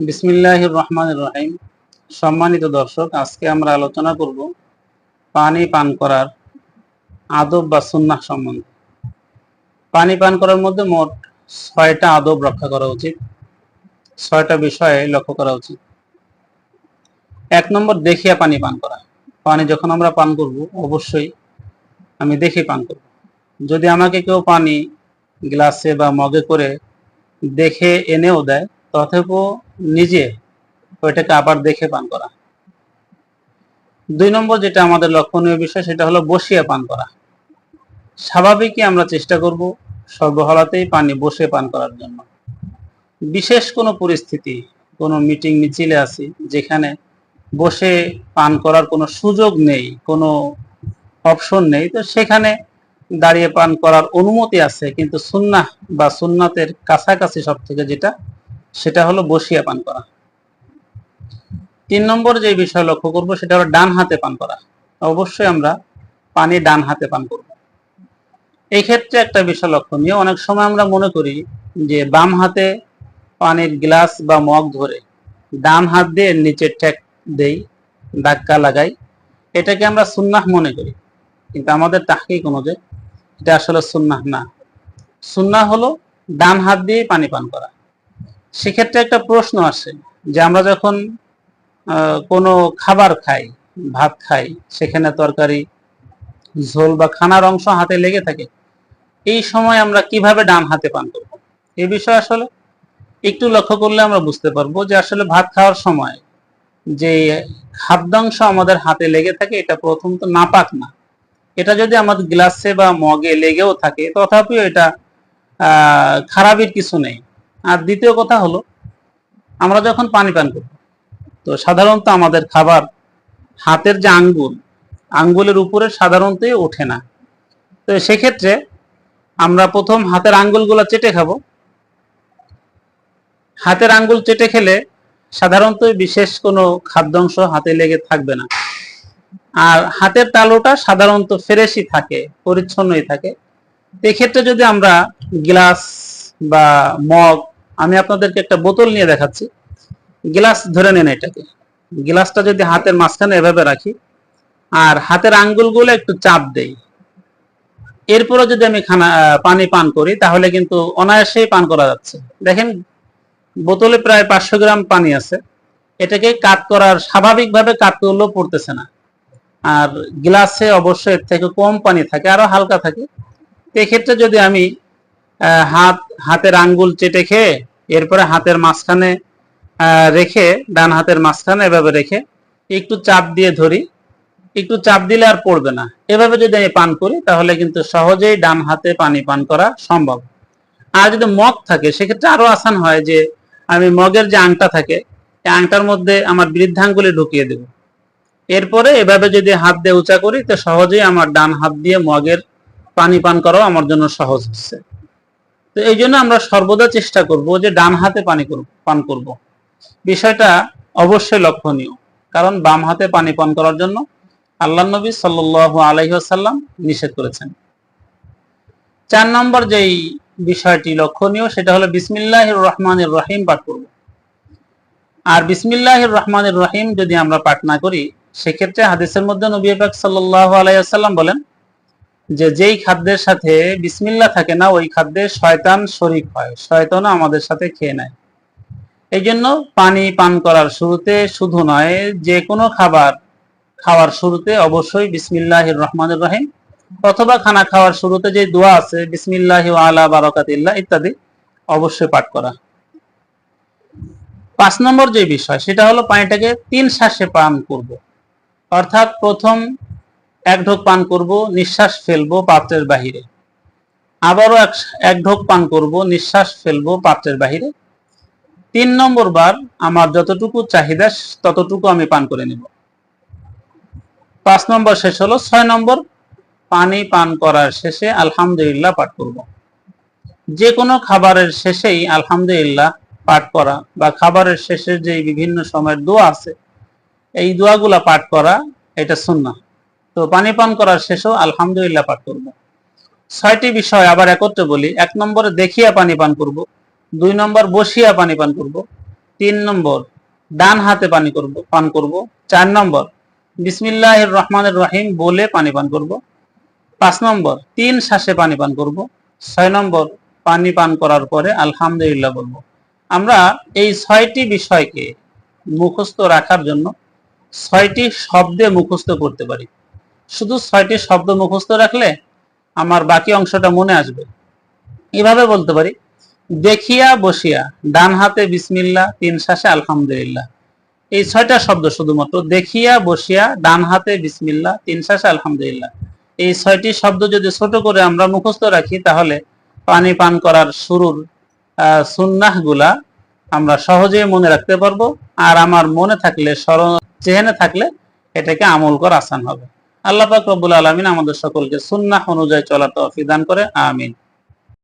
বিসমিল্লাহ রহমান রহিম। সম্মানিত দর্শক, আজকে আমরা আলোচনা করব পানি পান করার আদব বা সুন্নাহ সম্বন্ধে। পানি পান করার মধ্যে মোট ছয়টা আদব রক্ষা করা উচিত, ছয়টা বিষয়ে লক্ষ্য করা উচিত। এক নম্বর, দেখিয়া পানি পান করা। পানি যখন আমরা পান করব, অবশ্যই আমি দেখে পান করব। যদি আমাকে কেউ পানি গ্লাসে বা মগে করে দেখে, এনেও দেয় তথাপিও নিজে ওইটাকে আবার দেখে পান করা। দুই নম্বর যেটা আমাদের লক্ষণীয় বিষয়, সেটা হলো বসিয়ে পান করা। স্বাভাবিকই আমরা চেষ্টা করব সর্বহালাতেই পানি বসে পান করার জন্য। বিশেষ কোনো পরিস্থিতি, কোনো মিটিং মিছিলে আছি, যেখানে বসে পান করার কোনো সুযোগ নেই, কোনো অপশন নেই, তো সেখানে দাঁড়িয়ে পান করার অনুমতি আছে, কিন্তু সুন্নাহ বা সুন্নাতের কাছাকাছি সব থেকে যেটা সেটা হলো বসিয়া পান করা। তিন নম্বর যে বিষয় লক্ষ্য করব, সেটা হলো ডান হাতে পান করা। অবশ্যই আমরা পানি ডান হাতে পান করব। এই ক্ষেত্রে একটা বিষয় লক্ষণীয়, অনেক সময় আমরা মনে করি যে বাম হাতে পানির গ্লাস বা মগ ধরে ডান হাত দিয়ে নিচে ঠেক দেই, ধাক্কা লাগাই, এটাকে আমরা সুন্নাহ মনে করি। কিন্তু আমাদের তাহকিক অনুযায়ী এটা আসলে সুন্নাহ না। সুন্নাহ হলো ডান হাত দিয়ে পানি পান করা। সেক্ষেত্রে একটা প্রশ্ন আসে যে আমরা যখন কোনো খাবার খাই, ভাত খাই, সেখানে তরকারি, ঝোল বা খানার অংশ হাতে লেগে থাকে, এই সময় আমরা কীভাবে ডান হাতে পান করব? এ বিষয়ে আসলে একটু লক্ষ্য করলে আমরা বুঝতে পারব যে আসলে ভাত খাওয়ার সময় যে খাদ্যাংশ আমাদের হাতে লেগে থাকে, এটা প্রথম তো নাপাক না। এটা যদি আমাদের গ্লাসে বা মগে লেগেও থাকে, তথাপিও এটা খারাপের কিছু নেই। আর দ্বিতীয় কথা হলো, আমরা যখন পানি পান করি, তো সাধারণত আমাদের খাবার হাতের যে আঙ্গুল, আঙ্গুলের উপরে সাধারণত ওঠে না। তো সেক্ষেত্রে আমরা প্রথম হাতের আঙ্গুলগুলো চেটে খাব। হাতের আঙ্গুল চেটে খেলে সাধারণত বিশেষ কোনো খাদ্যাংশ হাতে লেগে থাকবে না। আর হাতের তালুটা সাধারণত ফ্রেশই থাকে, পরিচ্ছন্নই থাকে। এক্ষেত্রে যদি আমরা গ্লাস বা মগ আমি আপনাদেরকে একটা বোতল নিয়ে দেখাচ্ছি। গ্লাস ধরে নেন এটাকে। গ্লাসটা যদি হাতের মাঝখানে এভাবে রাখি, আর হাতের আঙ্গুলগুলো একটু চাপ দেই। এরপরে যদি আমি খানা পানি পান করি, তাহলে কিন্তু অনায়াসেই পান করা যাচ্ছে। দেখেন, বোতলে প্রায় পাঁচশো গ্রাম পানি আছে। এটাকে কাট করার স্বাভাবিকভাবে কাট করলেও পড়তেছে না। আর গ্লাসে অবশ্যই এর থেকে কম পানি থাকে, আরও হালকা থাকে। এক্ষেত্রে যদি আমি হাত, হাতের আঙ্গুল চেটে খেয়ে এরপরে হাতের মাঝখানে রেখে, ডান হাতের মাঝখানে এভাবে রেখে একটু চাপ দিয়ে ধরি। একটু চাপ দিলে আর পড়বে না। এভাবে যদি আমি পান করি, তাহলে কিন্তু সহজেই ডান হাতে পানি পান করা সম্ভব। আর যদি মগ থাকে, সেক্ষেত্রে আরও আসান হয় যে, আমি মগের যে আংটা থাকে এই আংটার মধ্যে আমার বৃদ্ধাঙ্গুলি ঢুকিয়ে দেব। এরপরে এভাবে যদি হাত দিয়ে উঁচা করি, তো সহজেই আমার ডান হাত দিয়ে মগের পানি পান করাও আমার জন্য সহজ হচ্ছে। তো এই জন্য আমরা সর্বদা চেষ্টা করব যে ডান হাতে পানি পান করব। বিষয়টা অবশ্যই লক্ষণীয়। কারণ বাম হাতে পানি পান করার জন্য আল্লাহ নবী সাল্লাল্লাহু আলাইহি ওয়াসাল্লাম নিষেধ করেছেন। চার নম্বর যেই বিষয়টি লক্ষণীয়, সেটা হলো বিসমিল্লাহির রহমানির রহিম পাঠ করব। আর বিসমিল্লাহির রহমানির রহিম যদি আমরা পাঠ না করি, সেক্ষেত্রে হাদিসের মধ্যে নবী সাল্লাল্লাহু আলাইহি বলেন যে যেই খাদ্যের সাথে বিসমিল্লা থাকে না, ওই খাদ্যে শয়তান শরিক হয়। শয়তানও আমাদের সাথে খেয়ে নেয়। এই জন্য পানি পান করার শুরুতে শুধু নয়, যে কোনো খাবার খাওয়ার শুরুতে অবশ্যই বিসমিল্লাহির রহমানির রহিম, অথবা খানা খাওয়ার শুরুতে যে দোয়া আছে, বিসমিল্লাহ আলা বারকাতিল্লা ইত্যাদি, অবশ্যই পাঠ করা। পাঁচ নম্বর যে বিষয়, সেটা হলো পানিটাকে তিন শ্বাসে পান করব। অর্থাৎ প্রথম এক ঢোক পান করব, নিঃশ্বাস ফেলব পাত্রের বাহিরে। আবারও এক এক ঢোক পান করব, নিঃশ্বাস ফেলব পাত্রের বাহিরে। তিন নম্বর বার, আমার যতটুকু চাহিদা, ততটুকু আমি পান করে নেব। পাঁচ নম্বর শেষ হলো। ছয় নম্বর, পানি পান করার শেষে আলহামদুলিল্লাহ পাঠ করব। যে কোনো খাবারের শেষেই আলহামদুলিল্লাহ পাঠ করা বা খাবারের শেষে যে বিভিন্ন সময়ের দোয়া আছে, এই দোয়াগুলা পাঠ করা, এটা সুন্নাহ। তো পানি পান করার শেষেও আলহামদুলিল্লাহ পাঠ করব। ছয়টি বিষয় আবার একত্রে বলি। এক নম্বরে, দেখিয়া পানি পান করব। দুই নম্বর, বসিয়া পানি পান করব। তিন নম্বর, ডান হাতে পানি করব, পান করব। চার নম্বর বিসমিল্লাহ রহমানের রহিম বলে পানি পান করব। পাঁচ নম্বর, তিন শ্বাসে পানি পান করব। ছয় নম্বর, পানি পান করার পরে আলহামদুলিল্লাহ বলব। আমরা এই ছয়টি বিষয়কে মুখস্থ রাখার জন্য ছয়টি শব্দে মুখস্থ করতে পারি। শুধু ছয়টি শব্দ মুখস্থ রাখলে আমার বাকি অংশটা মনে আসবে। এভাবে বলতে পারি, দেখিয়া বসিয়া ডান হাতে বিসমিল্লাহ তিন শ্বাসে আলহামদুলিল্লাহ। এই ছয়টা শব্দ শুধুমাত্র, দেখিয়া বসিয়া ডান হাতে বিসমিল্লা তিন শ্বাসে আলহামদুলিল্লাহ। এই ছয়টি শব্দ যদি ছোট করে আমরা মুখস্থ রাখি, তাহলে পানি পান করার শুরুর সুন্নাহগুলা আমরা সহজেই মনে রাখতে পারব। আর আমার মনে থাকলে, স্মরণ, চেহেনে থাকলে এটাকে আমল করা আসান হবে। আল্লাহ পাক রব্বুল আলমিন আমাদের সকলকে সুন্নাহ অনুযায়ী চলার তৌফিক দান করে আমিন।